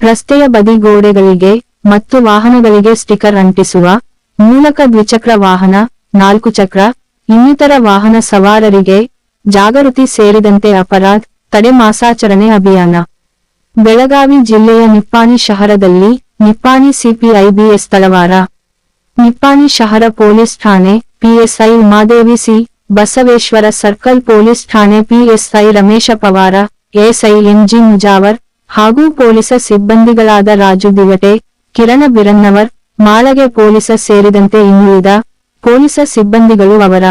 ರಸ್ತೆಯ ಬದಿ ಗೋಡೆಗಳಿಗೆ ಮತ್ತು ವಾಹನಗಳಿಗೆ ಸ್ಟಿಕರ್ ಅಂಟಿಸುವ ಮೂಲಕ ದ್ವಿಚಕ್ರ ವಾಹನ, ನಾಲ್ಕು ಚಕ್ರ, ಇನ್ನಿತರ ವಾಹನ ಸವಾರರಿಗೆ ಜಾಗೃತಿ ಸೇರಿದಂತೆ ಅಪರಾಧ, ತಡೆ ಮಾಸಾಚರಣೆ ಅಭಿಯಾನ. ಬೆಳಗಾವಿ ಜಿಲ್ಲೆಯ ನಿಪ್ಪಾಣಿ ಶಹರದಲ್ಲಿ ನಿಪ್ಪಾಣಿ ಸಿಪಿಐಬಿಎಸ್ ತಳವಾರ ನಿಪ್ಪಾಣಿ ಶಹರ ಪೊಲೀಸ್ ಠಾಣೆ, PSI Umadevi C, Basaveshwara circle police ಠಾಣೆ, PSI Ramesha Pawar, SI MG Mujawar ಹಾಗೂ ಪೊಲೀಸ ಸಿಬ್ಬಂದಿಗಳಾದ ರಾಜು ದಿವಟೆ ಕಿರಣ ಬಿರನ್ನವರ್, ಮಾಳಗೆ ಪೊಲೀಸ ಸೇರಿದಂತೆ ಇನ್ನುಳಿದ ಪೊಲೀಸ ಸಿಬ್ಬಂದಿಗಳು ಅವರ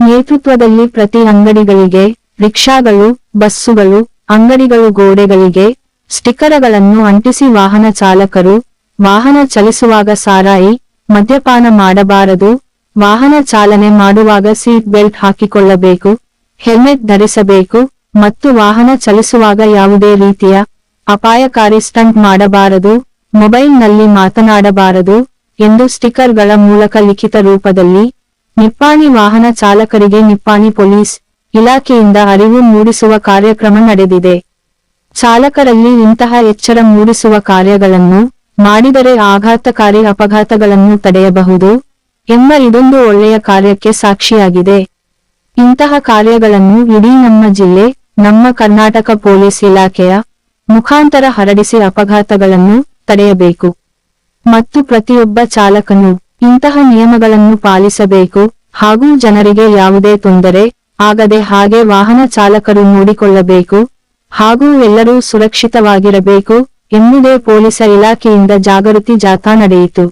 ನೇತೃತ್ವದಲ್ಲಿ ಪ್ರತಿ ಅಂಗಡಿಗಳಿಗೆ, ರಿಕ್ಷಾಗಳು, ಬಸ್ಸುಗಳು, ಅಂಗಡಿಗಳು ಗೋಡೆಗಳಿಗೆ ಸ್ಟಿಕ್ಕರಗಳನ್ನು ಅಂಟಿಸಿ ವಾಹನ ಚಾಲಕರು, ವಾಹನ ಚಲಿಸುವಾಗ ಸಾರಾಯಿ, ಮದ್ಯಪಾನ ಮಾಡಬಾರದು, ವಾಹನ ಚಾಲನೆ ಮಾಡುವಾಗ ಸೀಟ್ ಬೆಲ್ಟ್ ಹಾಕಿಕೊಳ್ಳಬೇಕು, ಹೆಲ್ಮೆಟ್ ಧರಿಸಬೇಕು ಮತ್ತು ವಾಹನ ಚಲಿಸುವಾಗ ಯಾವುದೇ ರೀತಿಯ ಅಪಾಯಕಾರಿ ಸ್ಟಂಟ್ ಮಾಡಬಾರದು, ಮೊಬೈಲ್ನಲ್ಲಿ ಮಾತನಾಡಬಾರದು ಎಂದು ಸ್ಟಿಕರ್ಗಳ ಮೂಲಕ ಲಿಖಿತ ರೂಪದಲ್ಲಿ ನಿಪ್ಪಾಣಿ ವಾಹನ ಚಾಲಕರಿಗೆ ನಿಪ್ಪಾಣಿ ಪೊಲೀಸ್ ಇಲಾಖೆಯಿಂದ ಅರಿವು ಮೂಡಿಸುವ ಕಾರ್ಯಕ್ರಮ ನಡೆದಿದೆ. ಚಾಲಕರಲ್ಲಿ ಇಂತಹ ಎಚ್ಚರ ಮೂಡಿಸುವ ಕಾರ್ಯಗಳನ್ನು ಮಾಡಿದರೆ ಆಘಾತಕಾರಿ ಅಪಘಾತಗಳನ್ನು ತಡೆಯಬಹುದು ಎಂಬ ಇದೊಂದು ಒಳ್ಳೆಯ ಕಾರ್ಯಕ್ಕೆ ಸಾಕ್ಷಿಯಾಗಿದೆ. ಇಂತಹ ಕಾರ್ಯಗಳನ್ನು ಇಡೀ ನಮ್ಮ ಜಿಲ್ಲೆ ನಮ್ಮ ಕರ್ನಾಟಕ ಪೊಲೀಸ್ ಇಲಾಖೆಯ ಮುಖಾಂತರ ಹರಡಿಸಿ ಅಪಘಾತಗಳನ್ನು ತಡೆಯಬೇಕು. ಮತ್ತು ಪ್ರತಿಯೊಬ್ಬ ಚಾಲಕನು ಇಂತಹ ನಿಯಮಗಳನ್ನು ಪಾಲಿಸಬೇಕು. ಹಾಗೂ ಜನರಿಗೆ ಯಾವುದೇ ತೊಂದರೆ ಆಗದೆ ಹಾಗೆ ವಾಹನ ಚಾಲಕರು ನೋಡಿಕೊಳ್ಳಬೇಕು. ಹಾಗೂ ಎಲ್ಲರೂ ಸುರಕ್ಷಿತವಾಗಿರಬೇಕು ಎಂಬುದೇ ಪೊಲೀಸ ಇಲಾಖೆಯಿಂದ ಜಾಗೃತಿ ಜಾಥಾ ನಡೆಯಿತು.